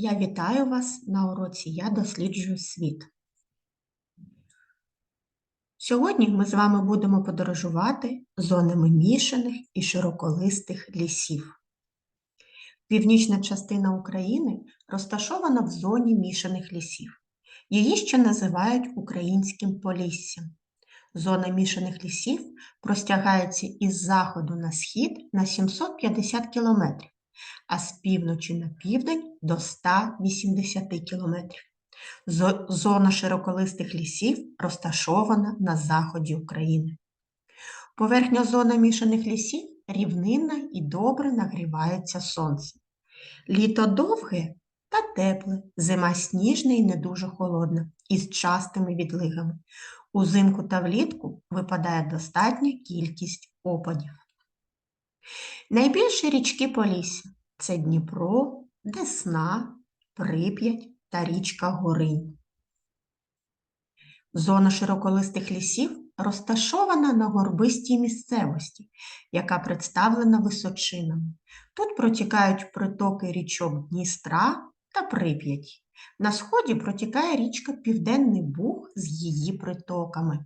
Я вітаю вас на уроці Я досліджую світ. Сьогодні ми з вами будемо подорожувати зонами мішаних і широколистих лісів. Північна частина України розташована в зоні мішаних лісів. Її ще називають українським поліссям. Зона мішаних лісів простягається із заходу на схід на 750 км, а з півночі на південь до 180 км. Зона широколистих лісів розташована на заході України. Поверхня зони мішаних лісів рівнинна і добре нагрівається сонцем. Літо довге та тепле, зима сніжна і не дуже холодна, із частими відлигами. Узимку та влітку випадає достатня кількість опадів. Найбільші річки Полісся це Дніпро, Десна, Прип'ять та річка Горинь. Зона широколистих лісів розташована на горбистій місцевості, яка представлена височинами. Тут протікають притоки річок Дністра та Прип'яті. На сході протікає річка Південний Буг з її притоками.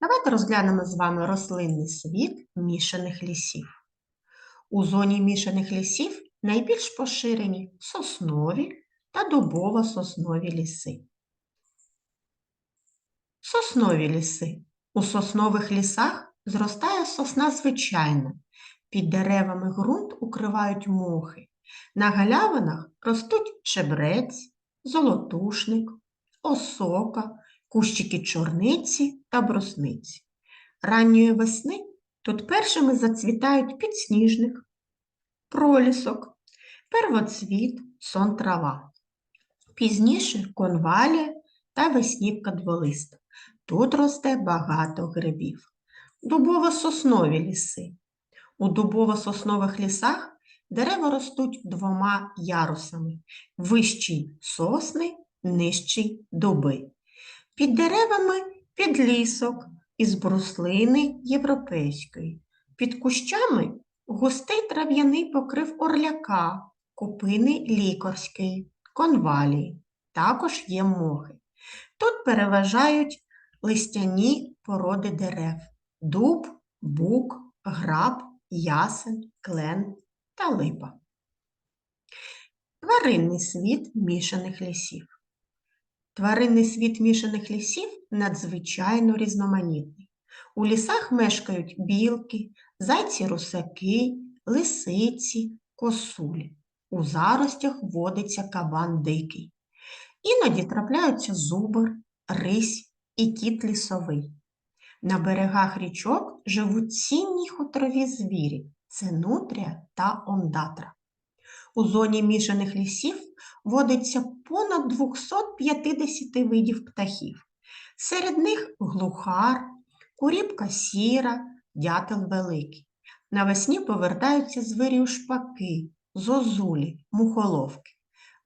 Давайте розглянемо з вами рослинний світ мішаних лісів. У зоні мішаних лісів найбільш поширені соснові та дубово-соснові ліси. Соснові ліси. У соснових лісах зростає сосна звичайна. Під деревами ґрунт укривають мохи. На галявинах ростуть чебрець, золотушник, осока, кущики чорниці та брусниці. Ранньої весни тут першими зацвітають підсніжник, пролісок, первоцвіт, сон трава. Пізніше конвалія та веснівка дволиста. Тут росте багато грибів. Дубово-соснові ліси. У дубово-соснових лісах дерева ростуть двома ярусами вищий сосни, нижчий дуби. Під деревами підлісок із бруслини європейської. Під кущами густий трав'яний покрив орляка, купини лікарської, конвалії. Також є мохи. Тут переважають листяні породи дерев дуб, бук, граб, ясен, клен та липа. Тваринний світ мішаних лісів. Тваринний світ мішаних лісів надзвичайно різноманітний. У лісах мешкають білки, зайці-русаки, лисиці, косулі. У заростях водиться кабан дикий. Іноді трапляються зубр, рись і кіт лісовий. На берегах річок живуть цінні хутрові звірі це нутрія та ондатра. У зоні мішаних лісів водиться понад 250 видів птахів. Серед них глухар, куріпка сіра, дятел великий. Навесні повертаються звирі шпаки, зозулі, мухоловки.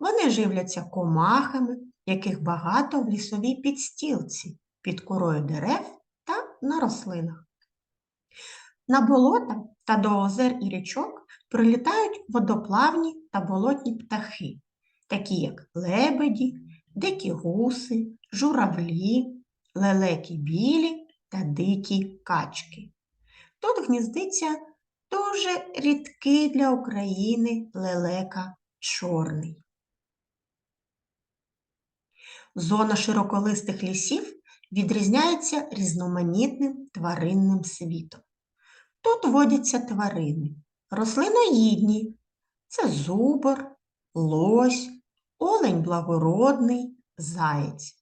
Вони живляться комахами, яких багато в лісовій підстілці, під корою дерев та на рослинах. На болота та до озер і річок прилітають водоплавні та болотні птахи, такі як лебеді, дикі гуси, журавлі, лелеки білі та дикі качки. Тут гніздиться дуже рідкий для України лелека чорний. Зона широколистих лісів відрізняється різноманітним тваринним світом. Тут водяться тварини, рослиноїдні це зубр, лось, олень благородний, заєць.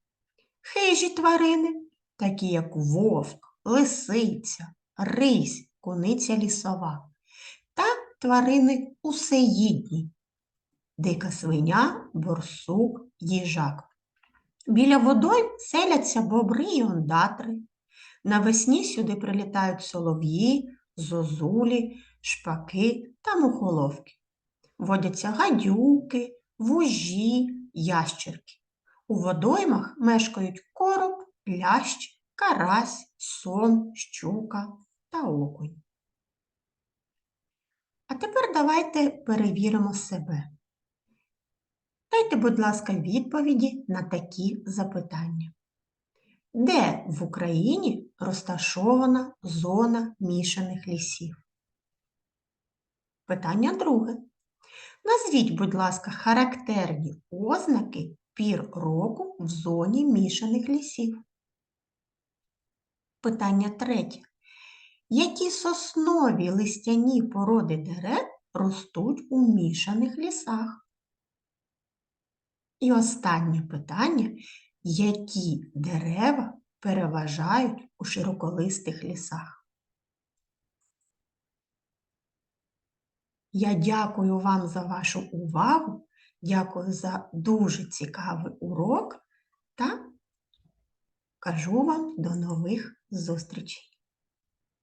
Хижі тварини, такі як вовк, лисиця, рись, куниця лісова, та тварини усеїдні, дика свиня, борсук, їжак. Біля водой селяться бобри й ондатри. Навесні сюди прилітають солов'ї, зозулі, шпаки та мухоловки. Водяться гадюки, вужі, ящерки. У водоймах мешкають короб, лящ, карась, сон, щука та окунь. А тепер давайте перевіримо себе. Дайте, будь ласка, відповіді на такі запитання. Де в Україні розташована зона мішаних лісів? Питання друге. Назвіть, будь ласка, характерні ознаки пір року в зоні мішаних лісів. Питання третє. Які соснові листяні породи дерев ростуть у мішаних лісах? І останнє питання. Які дерева переважають у широколистих лісах? Я дякую вам за вашу увагу, дякую за дуже цікавий урок та кажу вам до нових зустрічей.